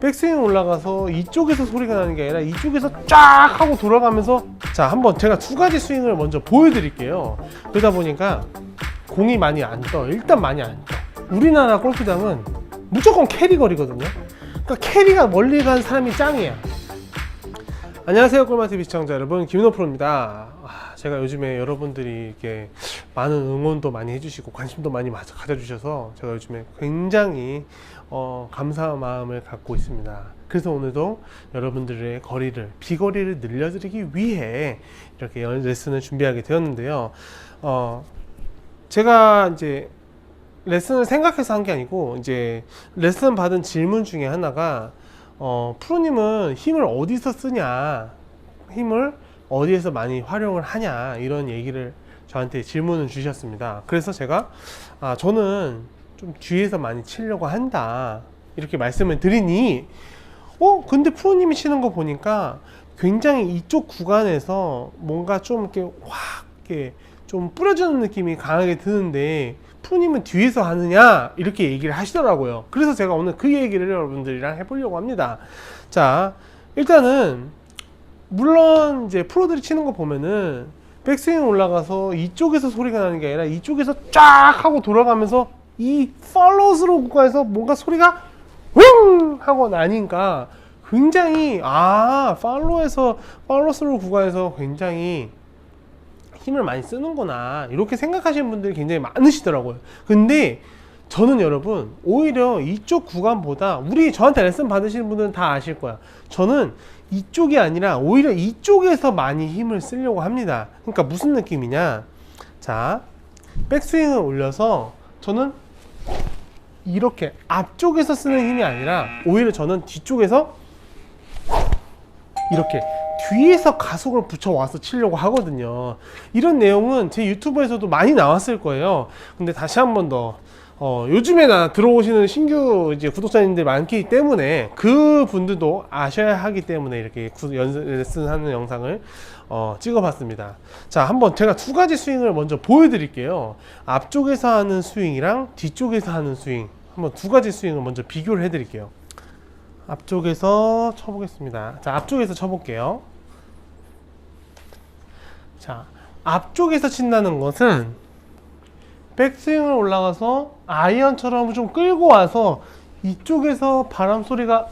백스윙 올라가서 이쪽에서 소리가 나는 게 아니라 이쪽에서 쫙 하고 돌아가면서 자 한번 제가 두 가지 스윙을 먼저 보여드릴게요. 그러다 보니까 공이 많이 안 떠. 일단 많이 안떠. 우리나라 골프장은 무조건 캐리 거리거든요. 그러니까 캐리가 멀리 간 사람이 짱이야 안녕하세요 골마TV 시청자 여러분. 김인호 프로입니다. 아, 제가 요즘에 여러분들이 이렇게 많은 응원도 많이 해주시고 관심도 많이 마- 가져주셔서 제가 요즘에 굉장히 어, 감사한 마음을 갖고 있습니다. 그래서 오늘도 여러분들의 거리를 비거리를 늘려드리기 위해 이렇게 연- 레슨을 준비하게 되었는데요. 어, 제가 이제 레슨을 생각해서 한 게 아니고 이제 레슨 받은 질문 중에 하나가 어, 프로님은 힘을 어디서 쓰냐 힘을 어디에서 많이 활용을 하냐 이런 얘기를 저한테 질문을 주셨습니다. 그래서 제가 아 저는 좀 뒤에서 많이 치려고 한다. 이렇게 말씀을 드리니 어 근데 프로님이 치는 거 보니까 굉장히 이쪽 구간에서 뭔가 좀 이렇게 확 이렇게 좀 뿌려주는 느낌이 강하게 드는데 프로님은 뒤에서 하느냐? 이렇게 얘기를 하시더라고요. 그래서 제가 오늘 그 얘기를 여러분들이랑 해보려고 합니다. 자 일단은 물론 이제 프로들이 치는 거 보면은 백스윙 올라가서 이쪽에서 소리가 나는 게 아니라 이쪽에서 쫙 하고 돌아가면서 이 팔로스로 구간에서 뭔가 소리가 웅 하고 나니까 굉장히 아 팔로에서 팔로스로 구간에서 굉장히 힘을 많이 쓰는구나. 이렇게 생각하시는 분들이 굉장히 많으시더라고요. 근데 저는 여러분 오히려 이쪽 구간보다 우리 저한테 레슨 받으시는 분들은 다 아실 거야. 저는 이쪽이 아니라 오히려 이쪽에서 많이 힘을 쓰려고 합니다. 그러니까 무슨 느낌이냐? 자 백스윙을 올려서 저는 이렇게 앞쪽에서 쓰는 힘이 아니라 오히려 저는 뒤쪽에서 이렇게 뒤에서 가속을 붙여와서 치려고 하거든요. 이런 내용은 제 유튜브에서도 많이 나왔을 거예요. 근데 다시 한 번 더, 어, 요즘에 나 들어오시는 신규 이제 구독자님들 많기 때문에 그 분들도 아셔야 하기 때문에 이렇게 구- 연습 레슨하는 영상을 어, 찍어봤습니다. 자, 한번 제가 두 가지 스윙을 먼저 보여드릴게요. 앞쪽에서 하는 스윙이랑 뒤쪽에서 하는 스윙. 한번 두 가지 스윙을 먼저 비교를 해드릴게요. 앞쪽에서 쳐보겠습니다. 자, 앞쪽에서 쳐볼게요. 자, 앞쪽에서 친다는 것은 백스윙을 올라가서 아이언처럼 좀 끌고 와서 이쪽에서 바람 소리가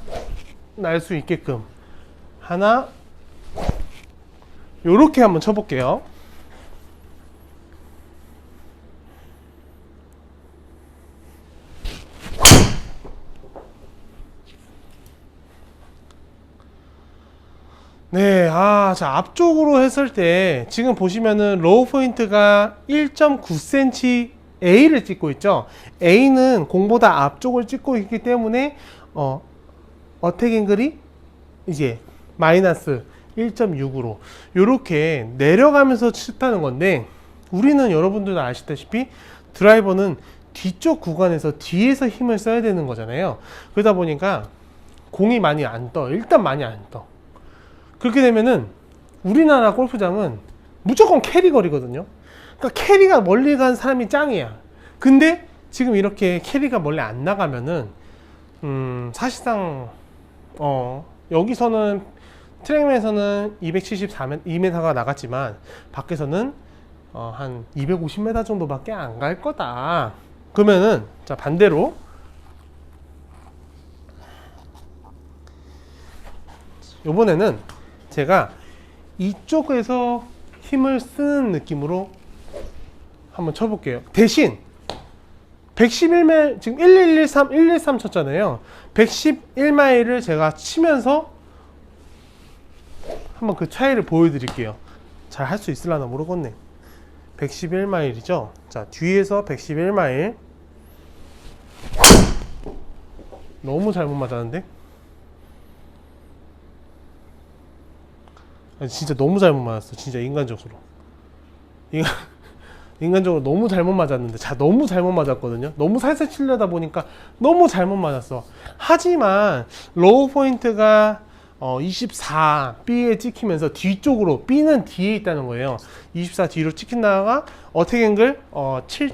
날 수 있게끔 하나, 요렇게 한번 쳐볼게요. 네, 아, 자, 앞쪽으로 했을 때, 지금 보시면은 로우 포인트가 1.9cm A를 찍고 있죠. A는 공보다 앞쪽을 찍고 있기 때문에, 어, 어택 앵글이 이제 마이너스 1.6으로 요렇게 내려가면서 쳤다는 건데, 우리는 여러분들도 아시다시피 드라이버는 뒤쪽 구간에서 뒤에서 힘을 써야 되는 거잖아요. 그러다 보니까 공이 많이 안 떠. 일단 많이 안 떠. 그렇게 되면은 우리나라 골프장은 무조건 캐리 거리거든요. 그러니까 캐리가 멀리 간 사람이 짱이야. 근데 지금 이렇게 캐리가 멀리 안 나가면은 음, 사실상 어, 여기서는 트랙맨에서는 274m, 2m가 나갔지만 밖에서는 어, 한 250m 정도밖에 안 갈 거다. 그러면은 자 반대로 요번에는 제가 이쪽에서 힘을 쓰는 느낌으로 한번 쳐볼게요. 대신 111마일 지금 1113 113 쳤잖아요. 111마일을 제가 치면서 한번 그 차이를 보여드릴게요. 잘 할 수 있을라나 모르겠네. 111마일이죠. 자 뒤에서 111마일 너무 잘못 맞았는데. 진짜 너무 잘못 맞았어. 진짜 인간적으로. 인간, 인간적으로 너무 잘못 맞았는데, 자, 너무 잘못 맞았거든요. 너무 살살 치려다 보니까 너무 잘못 맞았어. 하지만, 로우 포인트가 어, 24, B에 찍히면서 뒤쪽으로, B는 뒤에 있다는 거예요. 24 뒤로 찍힌다가, 어택 앵글, 어, 7.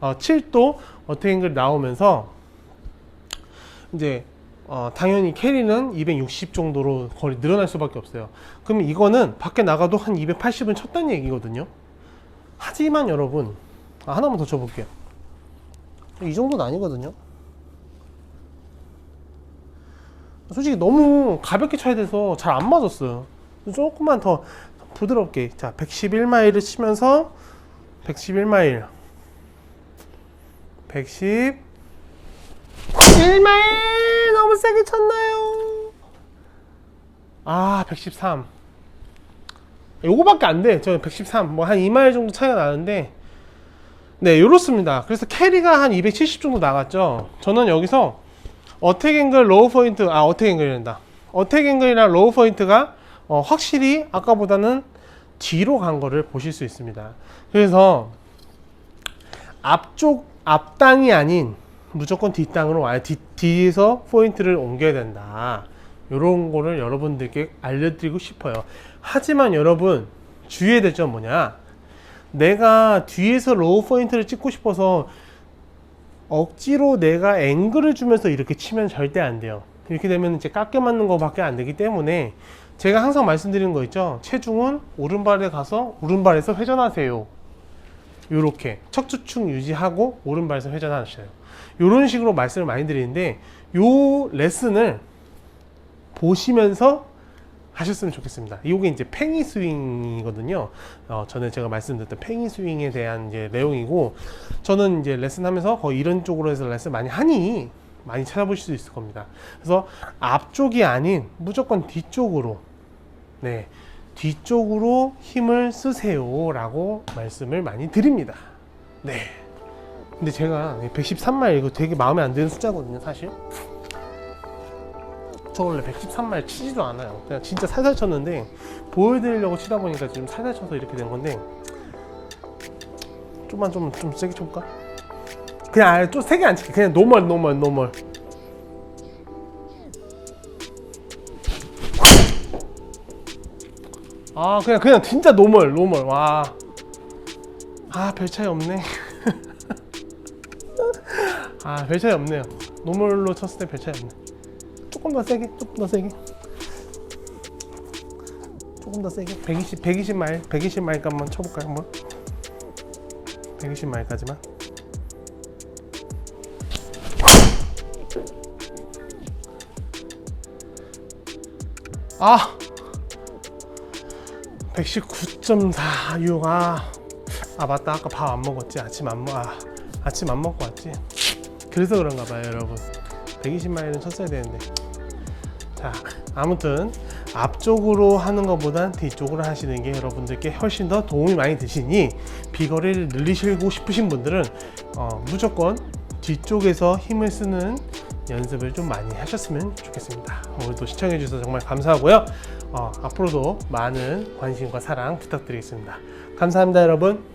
어, 7도 어택 앵글 나오면서, 이제 어, 당연히 캐리는 260 정도로 거리 늘어날 수밖에 없어요. 그럼 이거는 밖에 나가도 한 280은 쳤다는 얘기거든요. 하지만 여러분, 아, 하나만 더 쳐볼게요. 이 정도는 아니거든요. 솔직히 너무 가볍게 쳐야 돼서 잘 안 맞았어요. 조금만 더 부드럽게. 자, 111마일을 치면서 111마일. 110. 1마일 너무 세게 쳤나요? 아, 113. 요거밖에 안 돼. 저 113. 뭐 한 2마일 정도 차이가 나는데 네, 이렇습니다. 그래서 캐리가 한 270 정도 나갔죠. 저는 여기서 어택 앵글, 로우 포인트, 아, 어택 앵글이란다. 어택 앵글이랑 로우 포인트가 어, 확실히 아까보다는 뒤로 간 거를 보실 수 있습니다. 그래서 앞쪽, 앞땅이 아닌 무조건 뒷땅으로 와야 뒤, 뒤에서 포인트를 옮겨야 된다. 이런 거를 여러분들께 알려드리고 싶어요. 하지만 여러분, 주의해야 될 점 뭐냐? 내가 뒤에서 로우 포인트를 찍고 싶어서 억지로 내가 앵글을 주면서 이렇게 치면 절대 안 돼요. 이렇게 되면 이제 깎여 맞는 거밖에 안 되기 때문에 제가 항상 말씀드리는 거 있죠. 체중은 오른발에 가서 오른발에서 회전하세요. 요렇게 척추축 유지하고 오른발에서 회전하셔요. 요런 식으로 말씀을 많이 드리는데 요 레슨을 보시면서 하셨으면 좋겠습니다. 이게 이제 팽이 스윙이거든요. 어, 전에 제가 말씀드렸던 팽이 스윙에 대한 이제 내용이고, 저는 이제 레슨하면서 거의 이런 쪽으로 해서 레슨 많이 하니 많이 찾아보실 수 있을 겁니다. 그래서 앞쪽이 아닌 무조건 뒤쪽으로, 네, 뒤쪽으로 힘을 쓰세요라고 말씀을 많이 드립니다. 네. 근데 제가 113마일 이거 되게 마음에 안 드는 숫자거든요, 사실. 저 원래 113마일 치지도 않아요. 그냥 진짜 살살 쳤는데 보여드리려고 치다 보니까 지금 살살 쳐서 이렇게 된 건데 좀만 좀 좀 세게 쳐볼까? 그냥 아예 좀 세게 안 칠게. 그냥 노멀 노멀 노멀. 아 그냥 그냥 진짜 노멀 노멀 와. 아 별 차이 없네. 아 별 차이 없네요. 노멀로 쳤을 때 별 차이 없네. 조금 더 세게, 조금 더 세게. 조금 더 세게. 120, 120 마일, 120 마일까지 한번 쳐볼까요, 한번? 120 마일까지만. 아! 119.46. 아, 아 맞다. 아까 밥 안 먹었지. 아침 안 먹, 아, 아침 안 먹고 왔지. 그래서 그런가 봐요, 여러분. 120마일은 쳤어야 되는데. 자, 아무튼 앞쪽으로 하는 것보단 뒤쪽으로 하시는 게 여러분들께 훨씬 더 도움이 많이 되시니 비거리를 늘리시고 싶으신 분들은 어, 무조건 뒤쪽에서 힘을 쓰는 연습을 좀 많이 하셨으면 좋겠습니다. 오늘도 시청해 주셔서 정말 감사하고요. 어, 앞으로도 많은 관심과 사랑 부탁드리겠습니다. 감사합니다, 여러분.